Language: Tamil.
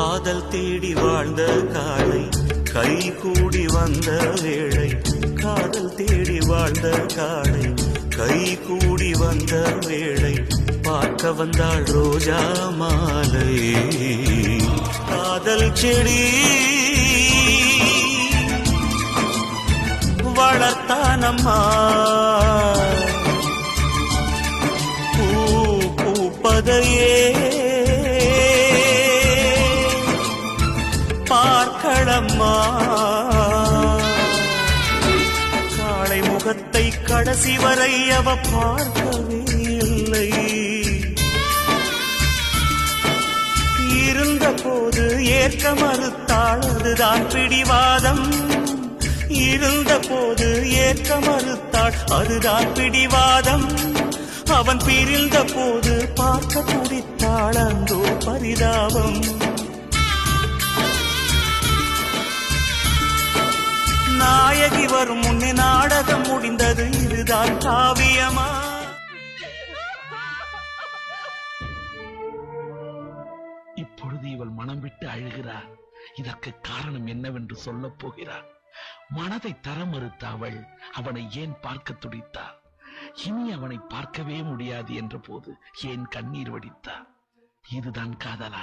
காதல் தேடி வாழ்ந்த காலை கை கூடி வந்த வேளை காதல் தேடி வாழ்ந்த காலை கை கூடி வந்த வேளை பார்க்க வந்தாள் ரோஜா மாலை. காதல் செடி வளர்த்தானம்மா பூ பூப்பதையே களம்மா காளை முகத்தை கடைசி வரை அவ பார்க்கவே இல்லை இருந்த போது ஏற்க மறுத்தாள் அதுதான் பிடிவாதம். இருந்த போது ஏற்க மறுத்தாள் அதுதான் பிடிவாதம். அவன் பிரிந்த போது பார்க்க துடித்தாள் அந்தோ பரிதாபம். இவள் மனம் விட்டு அழுகிறார் இதற்கு காரணம் என்னவென்று சொல்லப் போகிறார் மனதை தர மறுத்த அவள் அவனை ஏன் பார்க்க துடித்தார் இனி அவனை பார்க்கவே முடியாது என்ற போது ஏன் கண்ணீர் வடித்தார் இதுதான் காதலா?